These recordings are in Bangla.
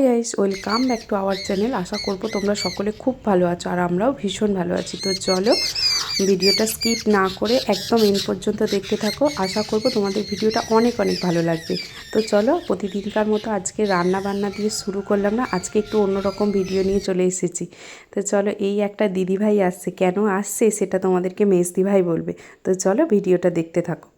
Hi guys, welcome back to our channel. আশা করব তোমরা সকলে খুব ভালো আছো আর আমরাও ভীষণ ভালো আছি। তো চলো, ভিডিওটা স্কিপ না করে একদম এন পর্যন্ত দেখতে থাকো। আশা করব তোমাদের ভিডিওটা অনেক অনেক ভালো লাগবে। তো চলো, প্রতিদিনকার মতো আজকে রান্না বান্না দিয়ে শুরু করলাম না, আজকে একটু অন্যরকম ভিডিও নিয়ে চলে এসেছি। তো চলো, এই একটা দিদিভাই আসছে। কেন আসছে সেটা তোমাদেরকে মেজদি ভাই বলবে। তো চলো, ভিডিওটা দেখতে থাকো।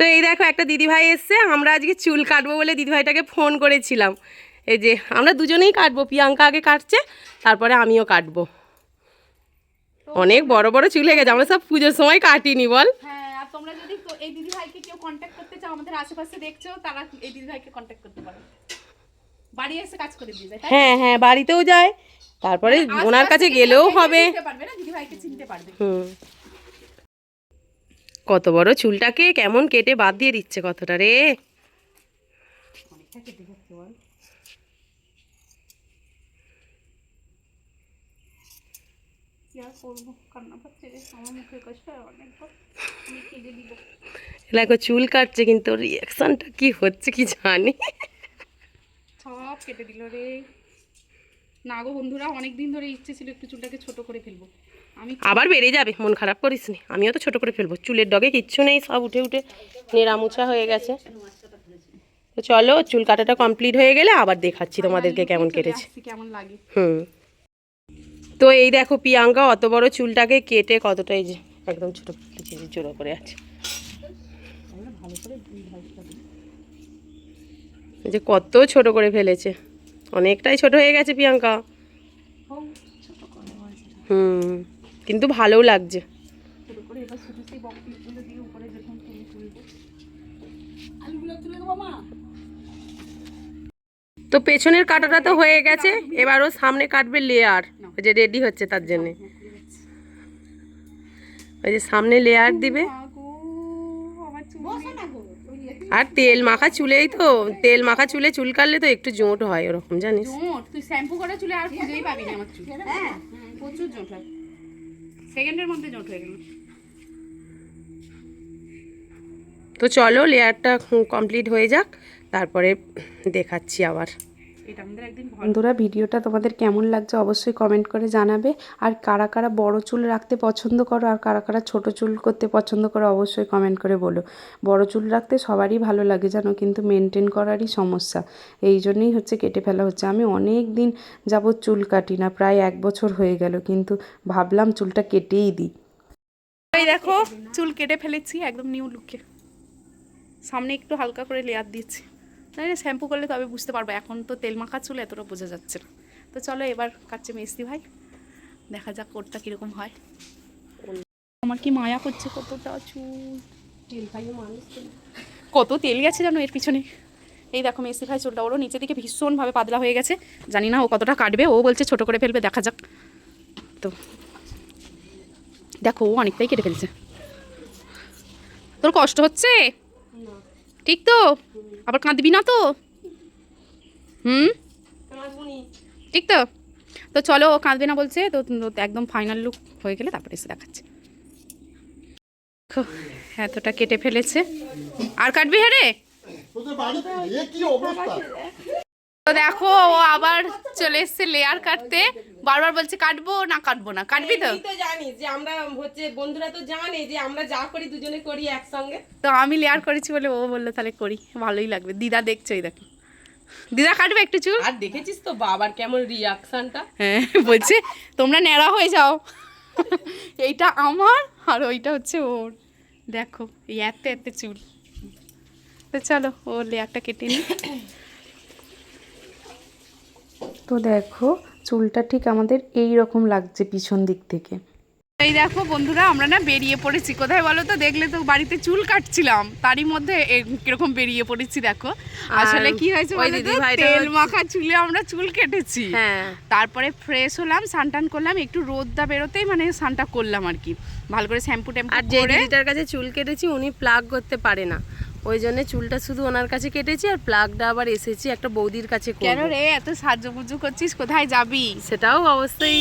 তো এই দেখো একটা দিদিভাই এসছে আমরা আজকে চুল কাটবো বলে দিদিভাইটাকে ফোন করেছিলাম। এই যে আমরা দুজনেই কাটবো প্রিয়াঙ্কা আগে কাটছে তারপরে আমিও কাটবো। অনেক বড় বড় চুল হয়ে গেছে আমরা সব পুজোর সময় কাটিনি বল। হ্যাঁ তোমরা যদি এই দিদি ভাইকে কেউ কন্ট্যাক্ট করতে চাও আমাদের আশেপাশে দেখছ তারা এই দিদি ভাইকে কন্ট্যাক্ট করতে পারো। বাড়ি এসে কাজ করে দিয়ে যায় হ্যাঁ হ্যাঁ বাড়িতেও যায় তারপরে ওনার কাছে গেলেও হবে। চিনতে পারবে না দিদি ভাইকে চিনতে পারবে। হুম। কত বড় চুলটাকে কেমন কেটে বাদ দিয়ে দিচ্ছে কতটা রে? দেখো, চুল কাটছে কিন্তু রিয়াকশনটা কি হচ্ছে কি জানি। সব কেটে দিল রে। না গো বন্ধুরা অনেক দিন ধরে ইচ্ছে ছিল একটু চুলটাকে ছোট করে ফেলব। আবার বেড়ে যাবে মন খারাপ করিস নি। আমিও তো ছোট করে ফেলব। চুলের ডগে কিচ্ছু নেই সব উঠে উঠে নেড়ামুছা হয়ে গেছে। তো চলো চুল কাটাটা কমপ্লিট হয়ে গেলে আবার দেখাচ্ছি তোমাদেরকে কেমন কেটেছে। কেমন লাগে। হুম। তো এই দেখো প্রিয়াঙ্কা অত বড় চুলটাকে কেটে কতটা এই যে একদম ছোটো জোড়ো করে আছে। যে কত ছোট করে ফেলেছে। অনেকটাই ছোট হয়ে গেছে প্রিয়াঙ্কা। হুম। কিন্তু ভালোও লাগছে। ছোট করে এবার শুধু সেই বক্সগুলো দিয়ে উপরে যখন তুলি তুলবো। তো পেছনের কাটাটা তো হয়ে গেছে এবার ও সামনে কাটবে লেয়ার ওই যে রেডি হচ্ছে তার জন্যে। ওই যে সামনে লেয়ার দিবে। আর তেল মাখা চুলেই তো তেল মাখা চুলে চুল কাটলে তো একটু জোঁট হয় ওরকম জানিস। জোট? তুই শ্যাম্পু করে চুলে আর খুঁজেই পাবি না আমার চুল। হ্যাঁ। প্রচুর জোট হয় সেকেন্ডের মধ্যে জোট হয়ে গেল। তো চলো লেয়ারটা কমপ্লিট হয়ে যাক তারপরে দেখাচ্ছি আবার। বন্ধুরা ভিডিওটা তোমাদের কেমন লাগছে অবশ্যই কমেন্ট করে জানাবে। আর কারা কারা বড় চুল রাখতে পছন্দ করো আর কারা কারা ছোট চুল করতে পছন্দ করো অবশ্যই কমেন্ট করে বলো। বড় চুল রাখতে সবারই ভালো লাগে জানো কিন্তু মেনটেন করারই সমস্যা। এই জন্যই হচ্ছে কেটে ফেলা হচ্ছে। আমি অনেক দিন যাবৎ চুল কাটি না প্রায় এক বছর হয়ে গেল কিন্তু ভাবলাম চুলটা কেটেই দিই। এই দেখো চুল কেটে ফেলেছি একদম নিউ লুকে সামনে একটু হালকা করে লেয়ার দিয়েছি জানি না? শ্যাম্পু করলে তবে বুঝতে পারব। এখন তো তেল মাখা চুল এতটা বোঝা যাচ্ছে না। তো চলো এবার কাটছে মেসি ভাই। দেখা যাক কোটটা কীরকম হয়। আমার কি মায়া করছে কতটা চুল? কত তেল গেছে জানো এর পিছনে? এই দেখো মেসি ভাই চুলটা ওরও নিচের দিকে ভীষণভাবে পাতলা হয়ে গেছে। জানি না ও কতটা কাটবে ও বলছে ছোট করে ফেলবে দেখা যাক। তো দেখো ও অনেকটাই কেটে ফেলছে। তোর কষ্ট হচ্ছে? ঠিক তো? আবার কাঁদবি না তো? হুম? ঠিক তো? তো চলো ও কাঁদবে না বলছে তো একদম ফাইনাল লুক হয়ে গেলে তারপরে এসে দেখাচ্ছে। দেখো, এতটা কেটে ফেলেছে। আর কাটবি হ্যাঁ রে দেখো ও আবার চলে এসছে লেয়ার কাটতে। বারবার বলছে কাটবো না কাটবো না কাটবি তো? জানিস যে আমরা হচ্ছে বন্ধুরা তো জানে যে আমরা যা করি দুজনে করি একসঙ্গে। তো আমি লেয়ার করেছি বলে ও বলল তাহলে করি ভালোই লাগবে। দিদা দেখছ এই দেখো। দিদা কাটবে একটু চুল? আর দেখেছিস তো বাবার কেমন রিয়াকশনটা হ্যাঁ বলছে তোমরা ন্যাড়া হয়ে যাও। এইটা আমার আর ওইটা হচ্ছে ওর। দেখো এই এত এত চুল। তো চলো ও লেয়ারটা কেটে নি তো দেখো চুলটা ঠিক আমাদের এই রকম লাগছে পিছন দিক থেকে। এই দেখো বন্ধুরা আমরা না বেরিয়ে পড়েছি। কোথায় বলো তো? দেখলে তো বাড়িতে চুল কাটছিলাম। তারই মধ্যে কীরকম বেরিয়ে পড়েছি দেখো। আসলে কি হয়েছে তেল মাখা চুলে আমরা চুল কেটেছি। হ্যাঁ। তারপরে ফ্রেশ হলাম সানটান করলাম একটু রোদটা বেরোতেই মানে সানটা করলাম আর কি। ভালো করে শ্যাম্পু ট্যাম্পু আর যে দিদিটার কাছে চুল কেটেছি উনি প্লাগ করতে পারে না। ওই জন্য চুলটা শুধু ওনার কাছে কেটেছি আর প্লাগটা আবার এসেছি একটা বৌদির কাছে কেন রে? এত সাহায্য পুজো করছিস কোথায় যাবি? সেটাও অবশ্যই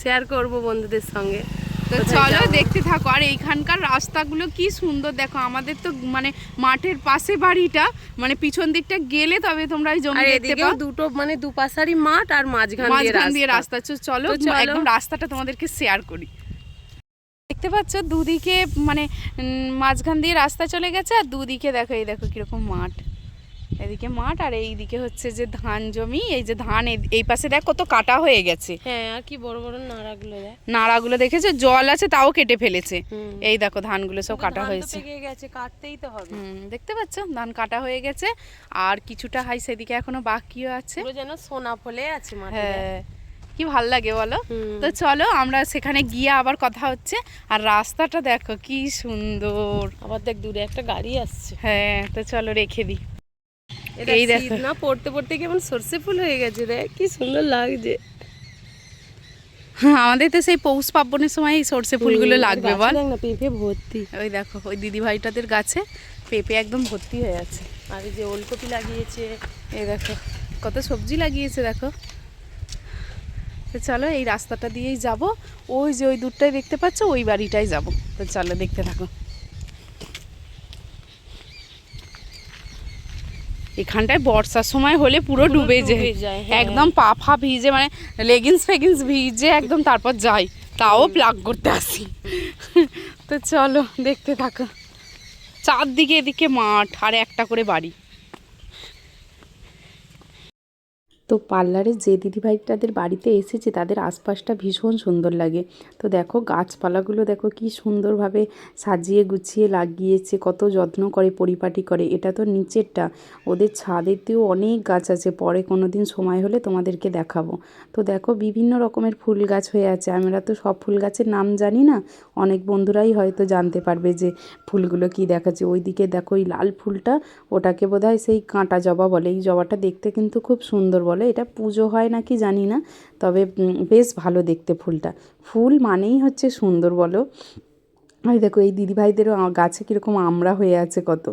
শেয়ার করব বন্ধুদের সঙ্গে। তো চলো দেখতে থাকো। আর এইখানকার রাস্তাগুলো কি সুন্দর দেখো আমাদের তো মানে মাঠের পাশে বাড়িটা মানে পিছন দিকটা গেলে তবে তোমরা জমি দেখতে পাও। দুটো মানে দুপাশারই মাঠ আর মাঝখান দিয়ে রাস্তা। চলো। একদম রাস্তাটা তোমাদেরকে শেয়ার করি। দেখতে পাচ্ছ? দুদিকে মানে মাঝখান দিয়ে রাস্তা চলে গেছে আর দুদিকে দেখো এই দেখো কীরকম মাঠ। এদিকে মাঠ আর এইদিকে হচ্ছে যে ধান জমি এই যে ধান এই- পাশে দেখ কত কাটা হয়ে গেছে। হ্যাঁ আর কি বড় বড় নাড়াগুলো দেখ। নাড়াগুলো দেখেছ? জল আছে তাও কেটে ফেলেছে। এই দেখো ধানগুলো সব কাটা হয়েছে। গেছে কাটতেই তো হবে। হুম দেখতে পাচ্ছ? ধান কাটা হয়ে গেছে আর কিছুটা হাই সেদিকে এখনও বাকিও আছে। পুরো যেন সোনা ফলে আছে মাঠে হ্যাঁ। কি ভালো লাগে বলো? তো চলো আমরা সেখানে গিয়ে আবার কথা হচ্ছে। আর রাস্তাটা দেখো কি সুন্দর। আবার দেখ দূরে একটা গাড়ি আসছে। হ্যাঁ তো চলো রেখে দিই। এই দেখো। না পড়তে পড়তে কেমন সর্ষে ফুল হয়ে গেছে রে কি সুন্দর লাগছে। হ্যাঁ, আমাদের তো সেই পৌষ পার্বণের সময় এই সর্ষে ফুলগুলো লাগবে বল। দেখ না পেঁপে ভর্তি। ওই দেখো ওই দিদি ভাইটাদের গাছে পেঁপে একদম ভর্তি হয়ে আছে। আর এই যে ওলকপি লাগিয়েছে। এই দেখো কত সবজি লাগিয়েছে দেখো। তো চলো এই রাস্তাটা দিয়েই যাব। ওই যে ওই দূরটাই দেখতে পাচ্ছ ওই বাড়িটাই যাব। তো চলো দেখতে থাকো। এখানটায় বর্ষার সময় হলে পুরো ডুবে যায়। যায়, হ্যাঁ। একদম পা ফা ভিজে মানে লেগিংস ফেগিংস ভিজে একদম তারপর যাই। তাও প্লাগ করতে আসি। তো চলো দেখতে থাকো। চারদিকে এদিকে মাঠ আর একটা করে বাড়ি। তো পার্লারে যে দিদিভাইটাদের বাড়িতে এসেছে, তাদের আশপাশটা ভীষণ সুন্দর লাগে। তো দেখো গাছপালাগুলো দেখো কি সুন্দরভাবে সাজিয়ে গুছিয়ে লাগিয়েছে, কত যত্ন করে, পরিপাটি করে। এটা তো নিচেরটা। ওদের ছাদেতেও অনেক গাছ আছে। পরে কোনো দিন সময় হলে তোমাদেরকে দেখাবো। তো দেখো বিভিন্ন রকমের ফুল গাছ হয়ে আছে। আমরা তো সব ফুল গাছের নাম জানি না। অনেক বন্ধুরাই হয়তো জানতে পারবে যে ফুলগুলো কি দেখাচ্ছে। ওইদিকে দেখো ওই লাল ফুলটা, ওটাকে বোধহয় সেই কাঁটা জবা বলে। এই জবাটা দেখতে কিন্তু খুব সুন্দর বলে। এটা পুজো হয় নাকি জানি না, তবে বেশ ভালো দেখতে ফুলটা। ফুল মানেই হচ্ছে সুন্দর বলো। ওই দেখো, এই দিদিভাইদেরও গাছে কীরকম আমরা হয়ে আছে কত।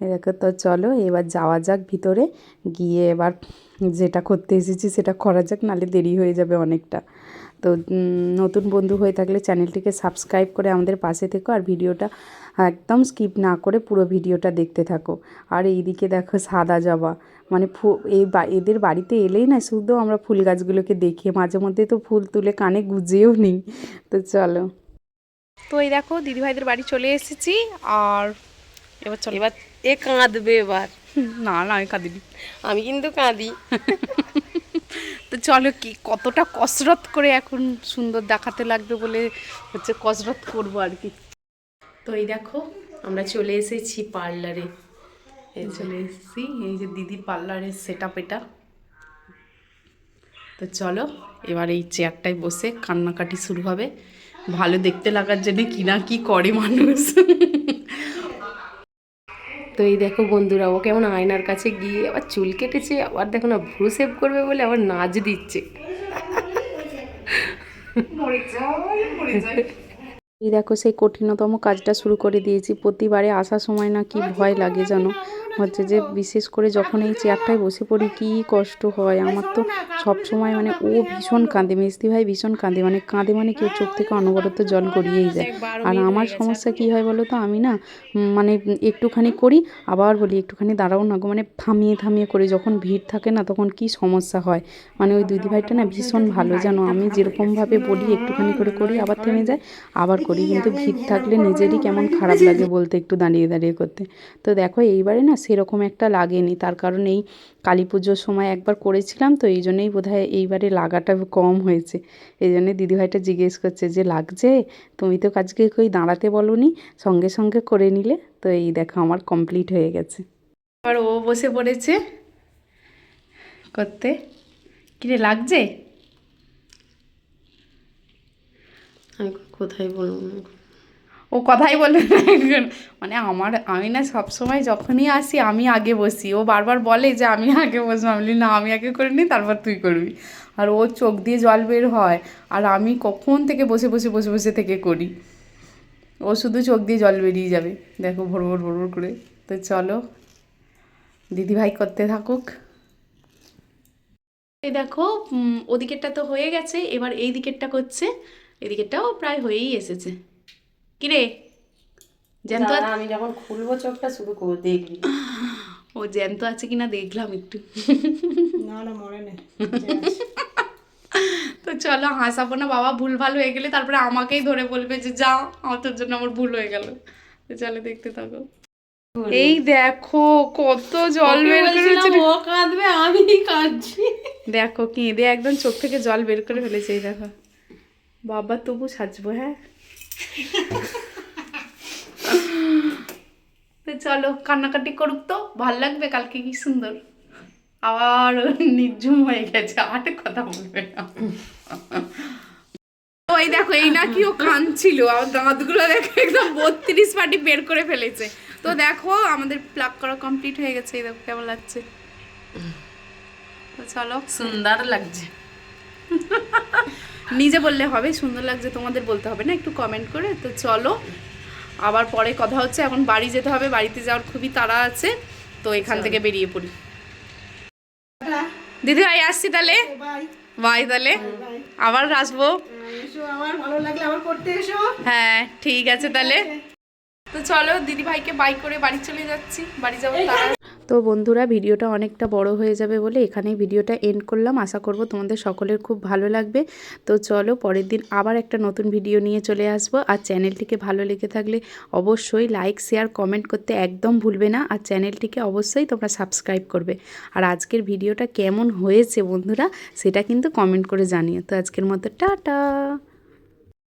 দেখো তো চলো, এবার যাওয়া যাক ভিতরে। গিয়ে এবার যেটা করতে এসেছি সেটা করা যাক নালে দেরি হয়ে যাবে অনেকটা। তো নতুন বন্ধু হয়ে থাকলে চ্যানেলটিকে সাবস্ক্রাইব করে আমাদের পাশে থেকো আর ভিডিওটা একদম স্কিপ না করে পুরো ভিডিওটা দেখতে থাকো। আর এইদিকে দেখো সাদা জবা। মানে ফু, এই এদের বাড়িতে এলেই না শুধু আমরা ফুল গাছগুলোকে দেখি, মাঝে মধ্যে তো ফুল তুলে কানে গুজেও নিই। তো চলো। তো এই দেখো, দিদিভাইদের বাড়ি চলে এসেছি। আর এবার চলো, এবার এ কাঁদবে এবার না না আমি কাঁদিনি। আমি কিন্তু কাঁদি। তো চলো কি কতটা কসরত করে এখন সুন্দর দেখাতে লাগবে বলে হচ্ছে কসরত করব আর কি। তো এই দেখো আমরা চলে এসেছি পার্লারে। এই চলে এসেছি এই যে দিদির পার্লারের সেট আপ এটা। তো চলো এবার এই চেয়ারটায় বসে কান্নাকাটি শুরু হবে। ভালো দেখতে লাগার জন্য কি না কি করে মানুষ। তো এই দেখো বন্ধুরা ও কেমন আয়নার কাছে গিয়ে আবার চুল কেটেছে আবার দেখো না ভ্রু সেভ করবে বলে আবার নাচ দিচ্ছে। এই দেখো সেই কঠিনতম কাজটা শুরু করে দিয়েছি প্রতিবারে আসার সময় না কি ভয় লাগে জানো? হচ্ছে যে বিশেষ করে যখন এই চেয়ারটায় বসে পড়ি, কি কষ্ট হয়। আমার তো সব সময় মানে ও ভীষণ কাঁদে মিস্তি ভাই ভীষণ কাঁদে। মানে কাঁদে মানে কেউ চোখ থেকে অনবরত জল গড়িয়েই যায়। আর আমার সমস্যা কি হয় বলো তো আমি না মানে একটুখানি করি, আবার বলি একটুখানি দাঁড়াও না গো। মানে থামিয়ে থামিয়ে করে, যখন ভিড় থাকে না তখন কি সমস্যা হয়। মানে ওই দিদিভাইটা না ভীষণ ভালো জানো আমি যেরকমভাবে বলি, একটুখানি করে করি, আবার থেমে যায়, আবার করি। কিন্তু ভিড় থাকলে নিজেরই কেমন খারাপ লাগে বলতে, একটু দাঁড়িয়ে দাঁড়িয়ে করতে। তো দেখো এইবারে না সেরকম একটা লাগেনি। তার কারণ এই কালী পুজোর সময় একবার করেছিলাম তো এই জন্যই বোধহয় এইবারে লাগাটা কম হয়েছে। এই জন্যে দিদিভাইটা জিজ্ঞেস করছে যে, লাগছে? তুমি তো কাজকে কই দাঁড়াতে বলনি? সঙ্গে সঙ্গে করে নিলে? তো এই দেখো আমার কমপ্লিট হয়ে গেছে। আর ও বসে পড়েছে করতে। কিরে, লাগছে? কোথায় বলব? ও কথাই বলে না। মানে আমার, আমি না সবসময় যখনই আসি, আমি আগে বসি। ও বারবার বলে যে, আমি আগে বসবো। আমি না, আমি আগে করে নিই, তারপর তুই করবি। আর ও চোখ দিয়ে জল বের হয়, আর আমি কখন থেকে বসে বসে বসে বসে থেকে করি। ও শুধু চোখ দিয়ে জল বেরিয়ে যাবে। দেখো, ভোর ভোর ভোর ভোর করে। তো চলো, দিদিভাই করতে থাকুক। এই দেখো ওদিকেরটা তো হয়ে গেছে, এবার এই দিকেরটা করছে। এদিকেটাও প্রায় হয়েই এসেছে। কিরে? জ্যান্ত আমি যখন খুলবো চোখটা শুরু করে দেখবি। ও জ্যান্ত আছে কিনা দেখলাম একটু। না না মরে নেই তো চলো হাসাবো না বাবা ভুল ভালো হয়ে গেলে তারপরে আমাকেই ধরে বলবে যে যা আমার তোর জন্য আমার ভুল হয়ে গেল। তো চলো দেখতে থাকো। এই দেখো কত জল বের করেছে ও কাঁদবে আমি কাঁদছি। দেখো কেঁদে একদম চোখ থেকে জল বের করে ফেলেছে এই দেখো। বাবা তবু সাজবো হ্যাঁ? তো চলো, কান্নাকাটি করুক তো, ভালো লাগবে, কালকে কি সুন্দর। আবার নির্ঝুম হয়ে গেছে, আর কথা বলবে না। ওই দেখো, এই নাকি ও কাঁদছিল। আর দাঁতগুলো দেখো একদম বত্রিশ পাটি বের করে ফেলেছে। তো দেখো, আমাদের প্লাগ করা কমপ্লিট হয়ে গেছে, এই দেখো, কেমন লাগছে? চলো। সুন্দর লাগছে। নিজে বললে হবে সুন্দর লাগছে তোমাদের বলতে হবে না একটু কমেন্ট করে। তো চলো আবার পরে কথা হচ্ছে এখন বাড়ি যেতে হবে বাড়িতে যাওয়ার খুবই তাড়া আছে তো এখান থেকে বেরিয়ে পড়ি। দিদি ভাই আসছি তাহলে? বাই তাহলে। আবার আসব। এসো হ্যাঁ ঠিক আছে তাহলে। তো চলো দিদি ভাইকে বাই করে বাড়ি চলে যাচ্ছি বাড়ি যাব তাড়া তো বন্ধুরা, ভিডিওটা অনেকটা বড় হয়ে যাবে বলে এখানেই ভিডিওটা এন্ড করলাম। আশা করব তোমাদের সকলের খুব ভালো লাগবে। তো চলো, পরের দিন আবার একটা নতুন ভিডিও নিয়ে চলে আসব। আর চ্যানেলটিকে ভালো লেগে থাকলে অবশ্যই লাইক শেয়ার কমেন্ট করতে একদম ভুলবে না। আর চ্যানেলটিকে অবশ্যই তোমরা সাবস্ক্রাইব করবে। আর আজকের ভিডিওটা কেমন হয়েছে বন্ধুরা, সেটা কিন্তু কমেন্ট করে জানিও। তো আজকের মতো, টাটা!